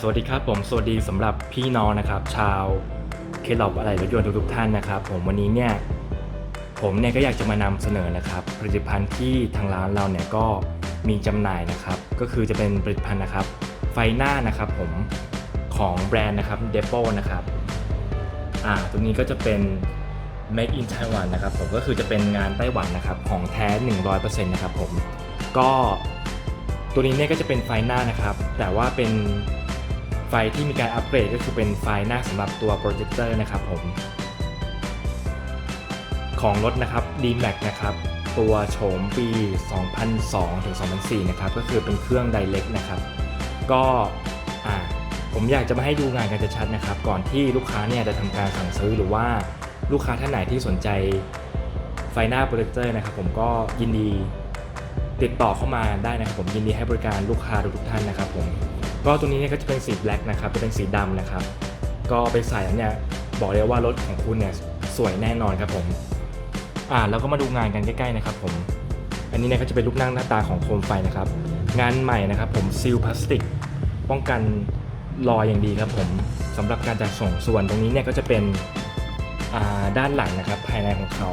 สวัสดีครับผมสวัสดีสำหรับพี่น้องนะครับ ชาวเคลอบอะไรรถยนต์ทุกๆท่านนะครับ ผมวันนี้เนี่ยผมเนี่ยก็อยากจะมานำเสนอนะครับผลิตภัณฑ์ที่ทางร้านเราเนี่ยก็มีจำหน่ายนะครับ ก็คือจะเป็นผลิตภัณฑ์นะครับ ไฟหน้านะครับผมของแบรนด์นะครับเดโปนะครับอ่าตัวนี้ก็จะเป็น Make in Taiwan นะครับผมก็คือจะเป็นงานไต้หวันนะครับของแท้ 100%นะครับผมก็ตัวนี้เนี่ยก็จะเป็นไฟหน้านะครับ แต่ว่าเป็น ไฟที่มีการอัปเกรดก็คือเป็นไฟหน้าสำหรับตัวโปรเจคเตอร์นะครับผม ของรถนะครับ D-Max นะครับตัวโฉมปี 2002 ถึง 2004 นะครับ ก็คือเป็นเครื่อง Direct นะครับ ก็อ่าผมอยากจะมาให้ดูงานกันชัดๆนะครับ ก่อนที่ลูกค้าเนี่ยจะทำการสั่งซื้อหรือว่าลูกค้าท่านไหนที่สนใจไฟหน้าโปรเจคเตอร์นะครับ ผมก็ยินดีติดต่อเข้ามาได้นะครับ ผมยินดีให้บริการลูกค้าทุกท่านนะครับผม ก็ตัวนี้เนี่ยก็จะเป็นสีแบล็กนะครับจะเป็นสีดำนะครับ ก็ไปใส่แล้วเนี่ยบอกเลยว่ารถของคุณเนี่ยสวยแน่นอนครับผมอ่าแล้วก็มาดูงานกันใกล้ๆนะครับผม อันนี้เนี่ยก็จะเป็นรูปนั่งหน้าตาของโคมไฟนะครับ งานใหม่นะครับผมซีลพลาสติก ป้องกันรอยอย่างดีครับผมสำหรับการจัดส่งส่วนตรงนี้เนี่ยก็จะเป็นอ่าด้านหลังนะครับภายในของเขา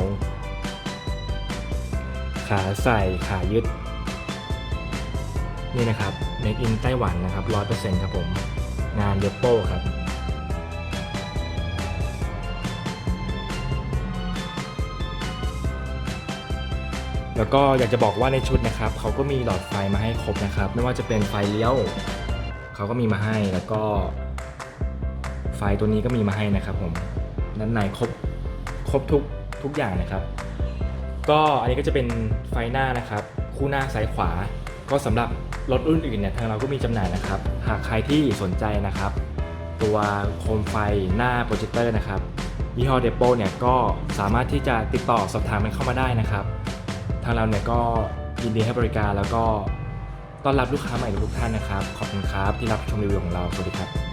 ขาใส่ขายึด นี่นะครับ Make in ไต้หวันนะครับ100%ครับผม งานเดโป้ครับแล้วก็อยากจะบอกว่าในชุดนะครับเขาก็มีหลอดไฟมาให้ครบนะครับ ไม่ว่าจะเป็นไฟเลี้ยวเขาก็มีมาให้แล้วก็ ไฟตัวนี้ก็มีมาให้นะครับผมด้านในครบครบทุกทุกอย่างนะครับ ก็อันนี้ก็จะเป็นไฟหน้านะครับ คู่หน้าซ้ายขวา ก็สำหรับ รถรุ่นอื่นเนี่ยทางเราก็มีจำหน่ายนะครับ หากใครที่สนใจนะครับ ตัวโคมไฟหน้าโปรเจคเตอร์นะครับยี่ห้อเดโปเนี่ยก็สามารถที่จะติดต่อสอบถามมันเข้ามาได้นะครับ ทางเราเนี่ยก็ยินดีให้บริการแล้วก็ต้อนรับลูกค้าใหม่ทุกท่านนะครับ ขอบคุณครับที่รับชมรีวิวของเรา สวัสดีครับ